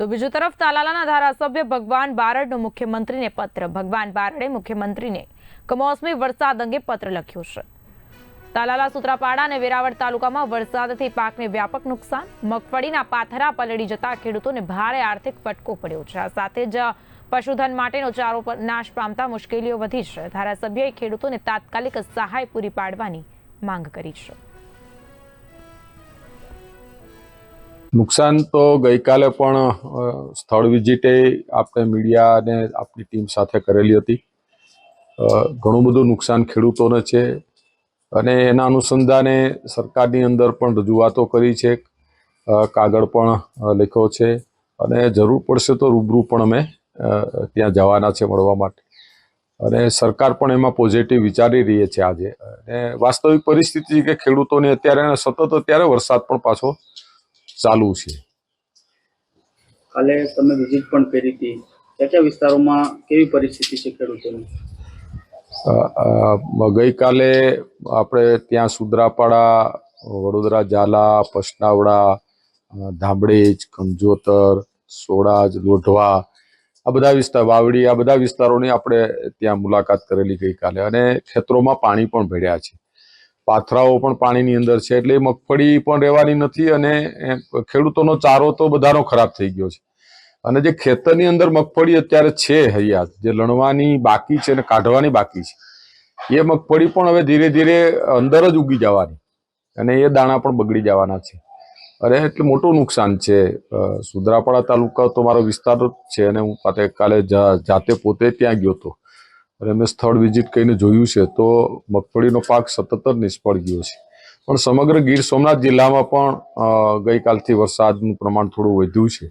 તો બીજી તરફ તાલાલાના ધારાસભ્ય ભગવાન બારડનો મુખ્યમંત્રીને પત્ર. ભગવાન બારડે મુખ્યમંત્રીને કમોસમી વરસાદ અંગે પત્ર લખ્યો છે. તાલાલા સુત્રાપાડા અને વેરાવળ તાલુકામાં વરસાદથી પાકને વ્યાપક નુકસાન. મગફળીના પાથરા પલળી જતા ખેડૂતોને ભારે આર્થિક ફટકો પડ્યો છે. આ સાથે જ પશુધન માટેનો ચારો નાશ પામતા મુશ્કેલીઓ વધી છે. ધારાસભ્યએ ખેડૂતોને તાત્કાલિક સહાય પૂરી પાડવાની માંગ કરી છે. નુકસાન તો ગઈકાલે પણ સ્થળ વિઝિટે આપણે મીડિયા અને આપણી ટીમ સાથે કરેલી હતી. ઘણું બધું નુકસાન ખેડૂતોને છે. અને એના અનુસંધાને સરકારની અંદર પણ રજૂઆતો કરી છે. કાગળ પણ લખ્યો છે. અને જરૂર પડશે તો રૂબરૂ પણ અમે ત્યાં જવાના છે મળવા માટે. અને સરકાર પણ એમાં પોઝિટિવ વિચારી રહી છે આજે. અને વાસ્તવિક પરિસ્થિતિ કે ખેડૂતોને અત્યારે સતત અત્યારે વરસાદ પણ પાછો ચાલુ છે. કાલે તમે વિઝિટ પણ કરી હતી. કયા કયા વિસ્તારોમાં કેવી પરિસ્થિતિ છે ખેડૂતોની? ગઈકાલે આપણે ત્યાં સુદ્રાપાડા વડોદરા ઝાલા પસનાવડા ધામડેજ કમજોતર સોડાજ લોઢવા આ બધા વિસ્તાર વાવડી આ બધા વિસ્તારોની આપણે ત્યાં મુલાકાત કરેલી ગઈકાલે. અને ખેતરોમાં પાણી પણ ભેળ્યા છે. પાથરાઓ પણ પાણીની અંદર છે એટલે મગફળી પણ રહેવાની નથી અને ખેડૂતોનો ચારો તો બધાનો ખરાબ થઈ ગયો છે. અને જે ખેતરની અંદર મગફળી અત્યારે છે હૈયાત જે લણવાની બાકી છે અને કાઢવાની બાકી છે, એ મગફળી પણ હવે ધીરે ધીરે અંદર જ ઉગી જવાની અને એ દાણા પણ બગડી જવાના છે. અરે, એટલે મોટું નુકસાન છે. સુદ્રાપાડા તાલુકા તો મારો વિસ્તાર જ છે અને હું પાતે કાલે જાતે પોતે ત્યાં ગયો હતો. અને મેં સ્થળ વિઝિટ કરીને જોયું છે, તો મગફળીનો પાક સતત જ નિષ્ફળ ગયો છે. પણ સમગ્ર ગીર સોમનાથ જિલ્લામાં પણ ગઈકાલથી વરસાદનું પ્રમાણ થોડું વધ્યું છે.